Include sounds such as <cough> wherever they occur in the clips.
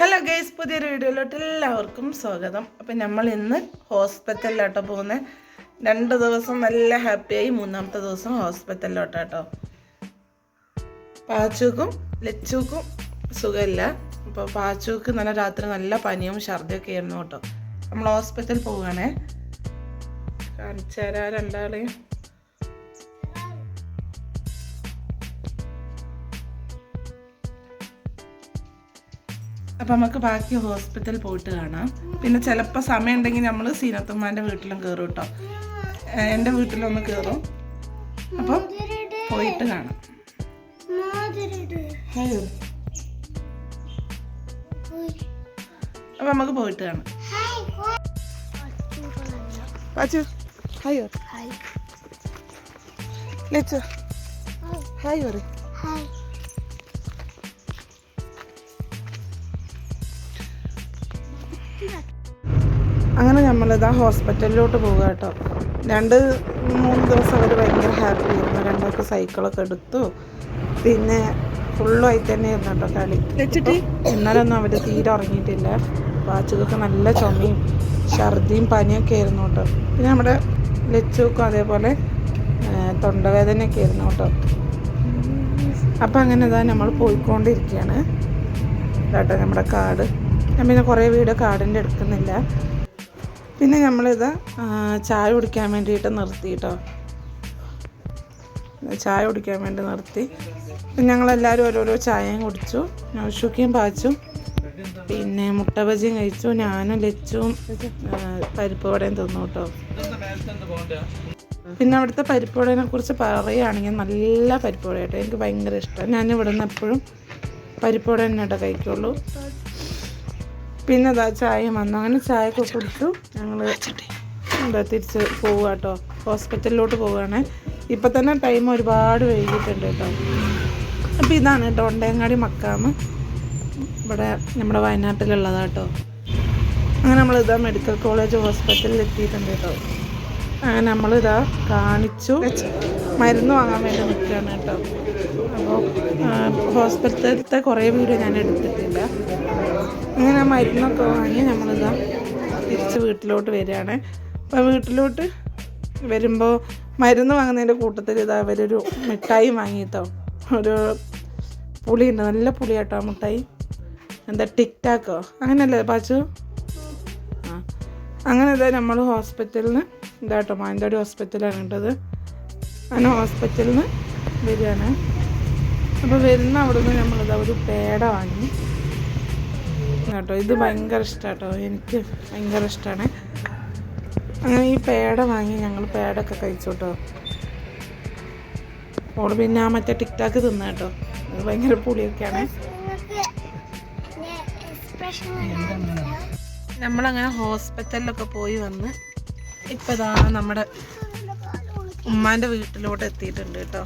Hello guys പുതിയൊരു വീഡിയോയിലോട്ട് എല്ലാവർക്കും സ്വാഗതം. അപ്പം നമ്മൾ ഇന്ന് ഹോസ്പിറ്റലിലോട്ടോ പോകുന്നത് രണ്ട് ദിവസം നല്ല ഹാപ്പിയായി മൂന്നാമത്തെ ദിവസം ഹോസ്പിറ്റലിലോട്ടാട്ടോ. പാച്ചൂക്കും ലച്ചൂക്കും സുഖമില്ല. അപ്പോൾ പാച്ചൂക്ക് നല്ല രാത്രി നല്ല പനിയും ഛർദിയൊക്കെ ആയിരുന്നു കേട്ടോ. നമ്മൾ ഹോസ്പിറ്റലിൽ പോവുകയാണേ. കാണിച്ചു തരാം രണ്ടാളെയും. അപ്പം നമുക്ക് ബാക്കി ഹോസ്പിറ്റലിൽ പോയിട്ട് കാണാം. പിന്നെ ചിലപ്പോൾ സമയം ഉണ്ടെങ്കിൽ നമ്മൾ സീനത്തുമ്മാന്റെ വീട്ടിലും കയറും കേട്ടോ. എന്റെ വീട്ടിലൊന്ന് കയറും അപ്പം പോയിട്ട് കാണാം. അപ്പം നമുക്ക് പോയിട്ട് കാണാം. പാച്ചു ഹായ് ലച്ചു. ഹായ് പറ അങ്ങനെ നമ്മളിതാ ഹോസ്പിറ്റലിലോട്ട് പോകുക കേട്ടോ. രണ്ട് മൂന്ന് ദിവസം അവർ ഭയങ്കര ഹാപ്പി ആയിരുന്നു. രണ്ടൊക്കെ സൈക്കിളൊക്കെ എടുത്തു. പിന്നെ ഫുള്ളായി തന്നെ ആയിരുന്നു കേട്ടോ കളി. വെച്ചിട്ട്? ഇന്നലെ അവർ തീരെ ഉറങ്ങിയിട്ടില്ല. വാച്ചുകൊക്കെ നല്ല ചുമയും ഛർദിയും പനിയൊക്കെ ആയിരുന്നു കേട്ടോ. പിന്നെ നമ്മുടെ ലച്ചുക്കും അതേപോലെ തൊണ്ടവേദനയൊക്കെ ആയിരുന്നു കേട്ടോ. അപ്പം അങ്ങനെ ഇതാ നമ്മൾ പോയിക്കൊണ്ടിരിക്കുകയാണ്. കേട്ടോ നമ്മുടെ കാട്. ഞാൻ പിന്നെ കുറേ വീട് കാടിന്റെ എടുക്കുന്നില്ല പിന്നെ നമ്മളിത് ചായ കുടിക്കാൻ വേണ്ടിയിട്ട് നിർത്തി കേട്ടോ ചായ കുടിക്കാൻ വേണ്ടി നിർത്തി. ഞങ്ങളെല്ലാവരും ഓരോരോ ചായയും കുടിച്ചു. നൗഷുക്കിയും പാച്ചും പിന്നെ മുട്ട ബജിയും കഴിച്ചു. ഞാനും ലച്ചും പരിപ്പ് വടയും തിന്നു കേട്ടോ പിന്നെ അവിടുത്തെ പരിപ്പ് വടയെ കുറിച്ച് പറയുകയാണെങ്കിൽ നല്ല പരിപ്പ് വട കേട്ടോ എനിക്ക് ഭയങ്കര ഇഷ്ടമാണ് ഞാൻ ഇവിടെ നിന്ന് എപ്പോഴും പരിപ്പ് വട തന്നെ കഴിക്കുള്ളൂ. പിന്നെ അതാ ചായ വന്നു. അങ്ങനെ ചായ ഒക്കെ കുടിച്ചു. ഞങ്ങൾ എന്താ തിരിച്ച് പോവുക കേട്ടോ ഹോസ്പിറ്റലിലോട്ട് പോവുകയാണ്. ഇപ്പം തന്നെ ടൈം ഒരുപാട് വൈകിട്ടുണ്ട് കേട്ടോ. അപ്പോൾ ഇതാണ് കേട്ടോ ഒണ്ടേങ്ങാടി മക്കാമ് ഇവിടെ നമ്മുടെ വയനാട്ടിലുള്ളതാണ് കേട്ടോ. അങ്ങനെ നമ്മളിതാ മെഡിക്കൽ കോളേജ് ഹോസ്പിറ്റലിൽ എത്തിയിട്ടുണ്ട് കേട്ടോ. അങ്ങനെ നമ്മളിതാ കാണിച്ചു. മരുന്ന് വാങ്ങാൻ വേണ്ടി നിൽക്കുകയാണ് കേട്ടോ. അപ്പോൾ ഹോസ്പിറ്റലത്തെ കുറേ വീഡിയോ ഞാൻ എടുത്തിട്ടില്ല. അങ്ങനെ മരുന്നൊക്കെ വാങ്ങി നമ്മളിതാ തിരിച്ച് വീട്ടിലോട്ട് വരികയാണ്. അപ്പോൾ വീട്ടിലോട്ട് വരുമ്പോൾ മരുന്ന് വാങ്ങുന്നതിന്റെ കൂട്ടത്തിൽ ഇതാ അവരൊരു മിഠായി വാങ്ങിയിട്ടോ ഒരു പുളിയുണ്ട് നല്ല പുളി കേട്ടോ മിഠായി. എന്താ ടിക് ടാക്കോ അങ്ങനെയല്ലേ പാച്ചു? ആ. അങ്ങനെ ഇതാ നമ്മൾ ഹോസ്പിറ്റലിൽ ഇതാട്ടോ മാനന്തവാടി ഹോസ്പിറ്റലാണ് കണ്ടത്. അങ്ങനെ ഹോസ്പിറ്റലിൽ നിന്ന് വരികയാണ്. അപ്പോൾ വരുന്ന അവിടെ നിന്ന് നമ്മളിതാ ഒരു പേട വാങ്ങി. കേട്ടോ ഇത് ഭയങ്കര ഇഷ്ടമാട്ടോ എനിക്ക് ഭയങ്കര ഇഷ്ടമാണ് അങ്ങനെ ഈ പേട വാങ്ങി ഞങ്ങൾ പേടൊക്കെ കഴിച്ചു കേട്ടോ ഓൾ പിന്നെ ആ മറ്റേ ടിക്ടാക്ക് തിന്ന കേട്ടോ. അത് ഭയങ്കര പുളിയൊക്കെയാണ്. നമ്മളങ്ങനെ ഹോസ്പിറ്റലിലൊക്കെ പോയി വന്ന് ഇപ്പം ഇതാ നമ്മുടെ ഉമ്മാന്റെ വീട്ടിലോട്ട് എത്തിയിട്ടുണ്ട് കേട്ടോ.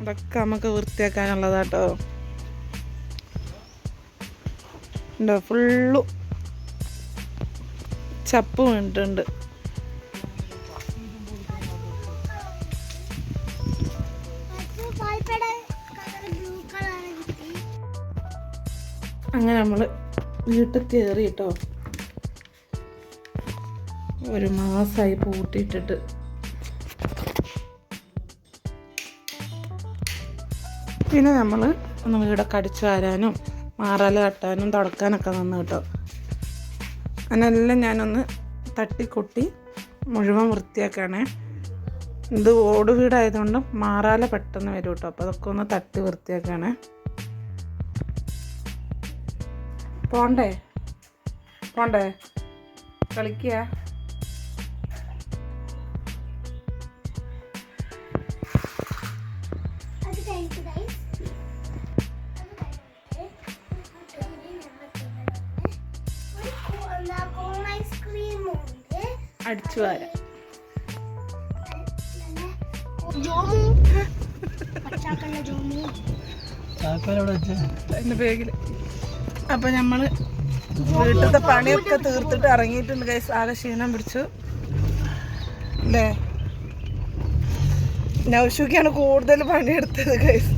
അതൊക്കെ നമുക്ക് വൃത്തിയാക്കാനുള്ളതാട്ടോ ഫുള്ളു ചപ്പ് വീണിട്ടുണ്ട്. അങ്ങനെ നമ്മൾ വീട്ടിൽ കയറി കേട്ടോ ഒരു മാസമായി പൂട്ടിയിട്ടിട്ട്. പിന്നെ നമ്മൾ ഒന്ന് വീടൊക്കെ അടിച്ചു വരാനും മാറാല തട്ടാനും തുടക്കാനൊക്കെ വന്നു കേട്ടോ അതിനെല്ലാം ഞാനൊന്ന് തട്ടിക്കൊട്ടി മുഴുവൻ വൃത്തിയാക്കണേ. ഇത് ഓട് വീടായതുകൊണ്ട് മാറാല പെട്ടെന്ന് വരും കേട്ടോ അപ്പോൾ അതൊക്കെ ഒന്ന് തട്ടി വൃത്തിയാക്കണേ. പോണ്ടേ? പോണ്ടേ? കളിക്കുക അടിച്ചു വരാം. എന്റെ ബാഗിൽ അപ്പം നമ്മൾ വീട്ടിലത്തെ പണിയൊക്കെ തീർത്തിട്ട് ഇറങ്ങിയിട്ടുണ്ട് ഗൈസ് ആകെ ക്ഷീണം പിടിച്ചു. അല്ലേ നൗഷുക്കാണ് കൂടുതൽ പണിയെടുത്തത് കൈസ്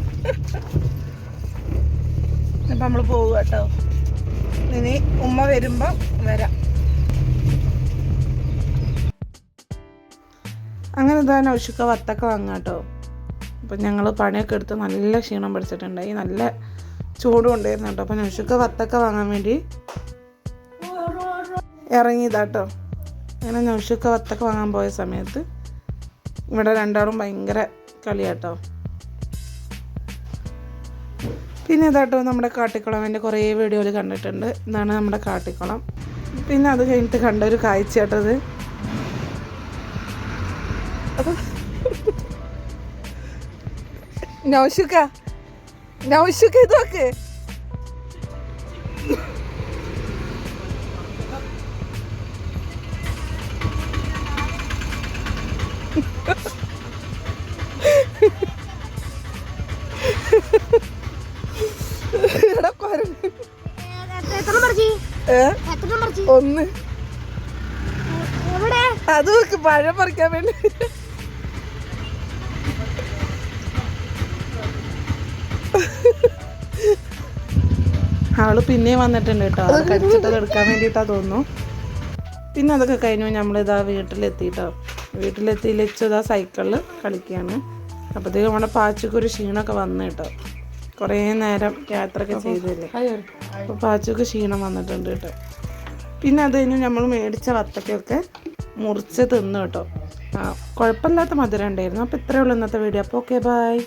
അപ്പം നമ്മൾ പോവുക കേട്ടോ. ഇനി ഉമ്മ വരുമ്പോൾ വരാം. അങ്ങനെ ഇതാ നൗഷുക്ക വത്തൊക്കെ വാങ്ങാം കേട്ടോ. അപ്പം ഞങ്ങൾ പണിയൊക്കെ എടുത്ത് നല്ല ക്ഷീണം പിടിച്ചിട്ടുണ്ടായി നല്ല ചൂടും കൊണ്ടുവരുന്നു കേട്ടോ അപ്പം നിമിഷക്ക് വത്തൊക്കെ വാങ്ങാൻ വേണ്ടി ഇറങ്ങിയതാട്ടോ. അങ്ങനെ നിമിഷക്ക് വത്തൊക്കെ വാങ്ങാൻ പോയ സമയത്ത് ഇവിടെ രണ്ടാളും ഭയങ്കര കളിയാട്ടോ. പിന്നെ ഇതാട്ടോ നമ്മുടെ കാട്ടിക്കുളം. എന്റെ കുറേ വീഡിയോയിൽ കണ്ടിട്ടുണ്ട്. ഇതാണ് നമ്മുടെ കാട്ടിക്കുളം. പിന്നെ അത് കഴിഞ്ഞിട്ട് കണ്ട ഒരു കാഴ്ച കേട്ടത് <laughs> നൗഷുക്ക നൗഷുക്ക ഇത് നോക്ക് ഒന്ന്. അത് പഴം പറിക്കാൻ വേണ്ടി. ആൾ പിന്നെ വന്നിട്ടുണ്ട് കേട്ടോ. അത് എടുക്കാൻ വേണ്ടിയിട്ടാ തോന്നുന്നു. പിന്നെ അതൊക്കെ കഴിഞ്ഞു നമ്മളിതാ വീട്ടിലെത്തിട്ടോ. വീട്ടിലെത്തി ലച്ചതാ സൈക്കിളിൽ കളിക്കുകയാണ് അപ്പോഴത്തേക്ക് നമ്മുടെ പാച്ചക്ക് ഒരു ക്ഷീണമൊക്കെ വന്നു കേട്ടോ. കുറേ നേരം യാത്രയൊക്കെ ചെയ്തില്ലേ അപ്പോൾ പാച്ചക്ക് ക്ഷീണം വന്നിട്ടുണ്ട് കേട്ടോ. പിന്നെ അത് കഴിഞ്ഞ് നമ്മൾ മേടിച്ച വത്തക്കയൊക്കെ മുറിച്ച് തിന്നു കേട്ടോ. ആ കുഴപ്പമില്ലാത്ത മധുരം ഉണ്ടായിരുന്നു. അപ്പോൾ ഇത്രയേ ഉള്ളൂ ഇന്നത്തെ വീഡിയോ. അപ്പോൾ ഓക്കെ ബൈ